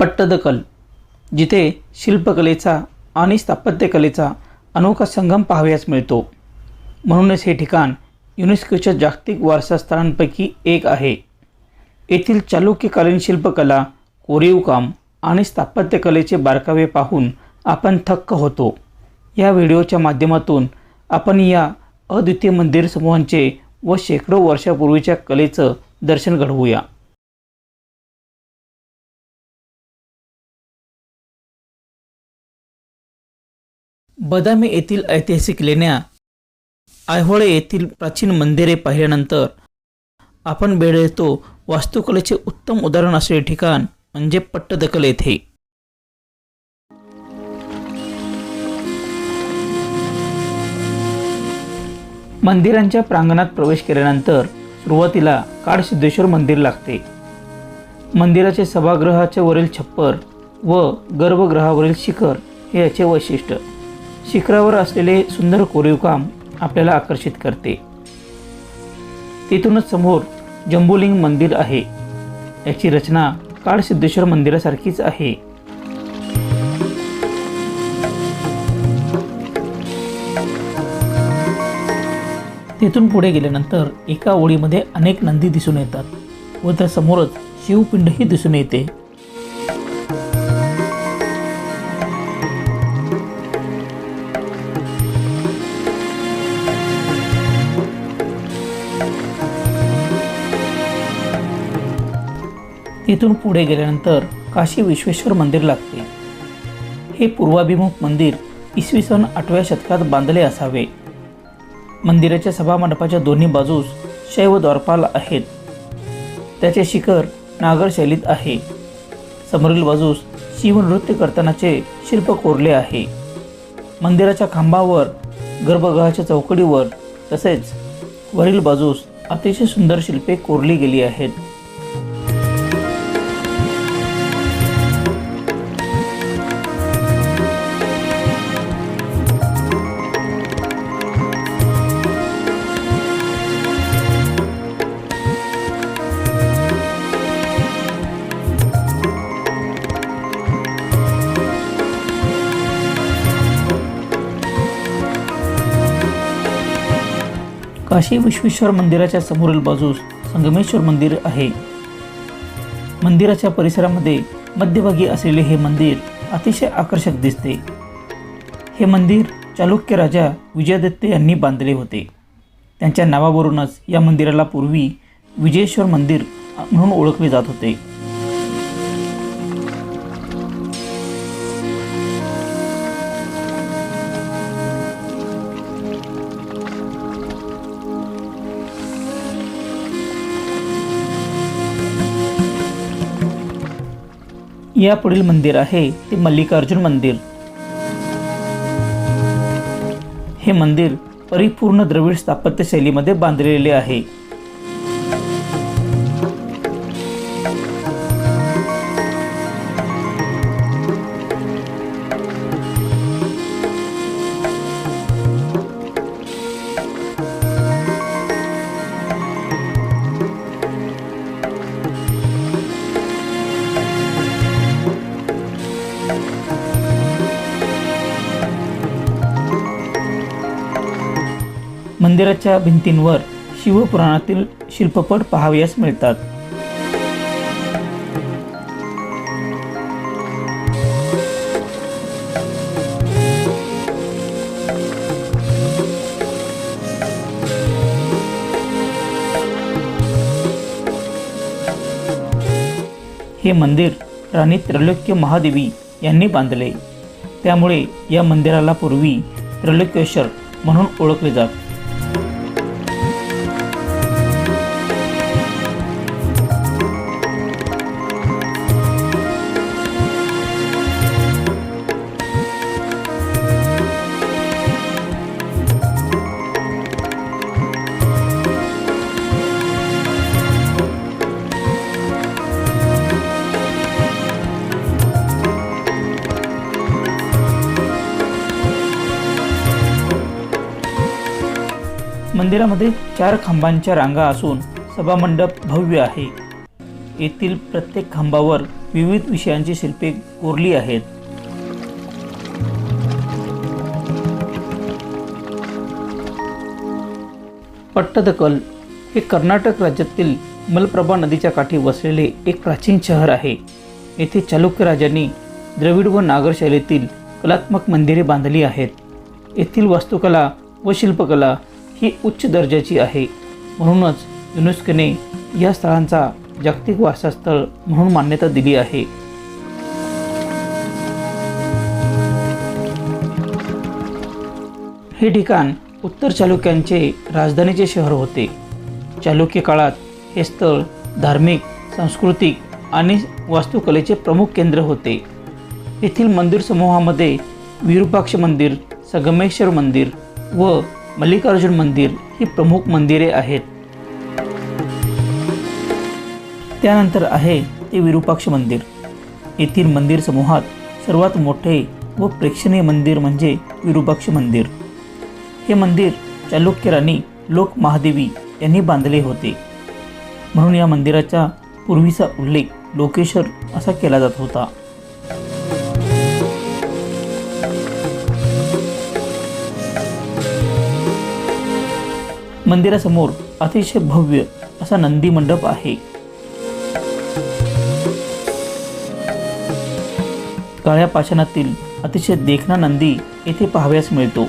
पट्टदकल जिथे शिल्पकलेचा आणि स्थापत्यकलेचा अनोखा संगम पाहावयास मिळतो. म्हणूनच हे ठिकाण युनेस्कोच्या जागतिक वारसास्थळांपैकी एक आहे. येथील चालुक्यकालीन शिल्पकला कोरीव काम आणि स्थापत्यकलेचे बारकावे पाहून आपण थक्क होतो. या व्हिडिओच्या माध्यमातून आपण या अद्वितीय मंदिर समूहांचे व शेकडो वर्षापूर्वीच्या कलेचं दर्शन घडवूया. बदामी येथील ऐतिहासिक लेण्या आयहोळे येथील प्राचीन मंदिरे पाहिल्यानंतर आपण वेळ येतो वास्तुकलेचे उत्तम उदाहरण असलेले ठिकाण म्हणजे पट्टदकल येथे. मंदिरांच्या प्रांगणात प्रवेश केल्यानंतर सुरुवातीला काळसिद्धेश्वर मंदिर लागते. मंदिराचे सभागृहाचे वरील छप्पर व गर्भगृहावरील शिखर हे याचे वैशिष्ट्य. शिखरावर असलेले सुंदर कोरीवकाम आपल्याला आकर्षित करते. तिथूनच समोर जंबुलिंग मंदिर आहे. याची रचना काळसिद्धेश्वर मंदिरासारखीच आहे. तिथून पुढे गेल्यानंतर एका ओळीमध्ये अनेक नंदी दिसून येतात व त्या समोरच शिवपिंडही दिसून येते. तिथून पुढे गेल्यानंतर काशी विश्वेश्वर मंदिर लागते. हे पूर्वाभिमुख मंदिर इसवी सन आठव्या शतकात बांधले असावे. मंदिराच्या सभामंडपाच्या दोन्ही बाजूस शैव द्वारपाल आहेत. त्याचे शिखर नागर शैलीत आहे. समोरील बाजूस शिवनृत्य करतानाचे शिल्प कोरले आहे. मंदिराच्या खांबावर गर्भगृहाच्या चौकडीवर तसेच वरील बाजूस अतिशय सुंदर शिल्पे कोरली गेली आहेत. काशी विश्वेश्वर मंदिराच्या समोरील बाजूस संगमेश्वर मंदिर आहे. मंदिराच्या परिसरामध्ये मध्यभागी असलेले हे मंदिर अतिशय आकर्षक दिसते. हे मंदिर चालुक्य राजा विजयादित्य यांनी बांधले होते. त्यांच्या नावावरूनच या मंदिराला पूर्वी विजयेश्वर मंदिर म्हणून ओळखले जात होते. या पुढील मंदिर आहे ते मल्लिकार्जुन मंदिर. हे मंदिर परिपूर्ण द्रविड स्थापत्यशैलीमध्ये बांधलेले आहे. मंदिराच्या भिंतींवर शिवपुराणातील शिल्पपट पाहावयास मिळतात. हे मंदिर राणी त्रैलोक्य महादेवी यांनी बांधले. त्यामुळे या मंदिराला पूर्वी त्रैलोक्येश्वर म्हणून ओळखले जात. मंदिरामध्ये चार खांबांच्या रांगा असून सभामंडप भव्य आहे. येथील प्रत्येक खांबावर विविध विषयांची शिल्पे कोरली आहेत. पट्टदकल हे कर्नाटक राज्यातील मलप्रभा नदीच्या काठी वसलेले एक प्राचीन शहर आहे. येथे चालुक्य राजांनी द्रविड व नागर शैलीतील कलात्मक मंदिरे बांधली आहेत. येथील वास्तुकला व शिल्पकला ही उच्च दर्जाची आहे. म्हणूनच युनेस्कोने या स्थळांचा जागतिक वारसास्थळ म्हणून मान्यता दिली आहे. हे ठिकाण उत्तर चालुक्यांचे राजधानीचे शहर होते. चालुक्य काळात हे स्थळ धार्मिक सांस्कृतिक आणि वास्तुकलेचे प्रमुख केंद्र होते. येथील मंदिर समूहामध्ये विरूपाक्ष मंदिर संगमेश्वर मंदिर व मल्लिकार्जुन मंदिर ही प्रमुख मंदिरे आहेत. त्यानंतर आहे ते विरूपाक्ष मंदिर. येथील मंदिर समूहात सर्वात मोठे व प्रेक्षणीय मंदिर म्हणजे विरूपाक्ष मंदिर. हे मंदिर चालुक्य राणी लोक महादेवी यांनी बांधले होते. म्हणून या मंदिराचा पूर्वीचा उल्लेख लोकेश्वर असा केला जात होता. मंदिरासमोर अतिशय भव्य असा नंदी मंडप आहे. काळ्या पाषाणातील अतिशय देखणा नंदी येथे पाहावयास मिळतो.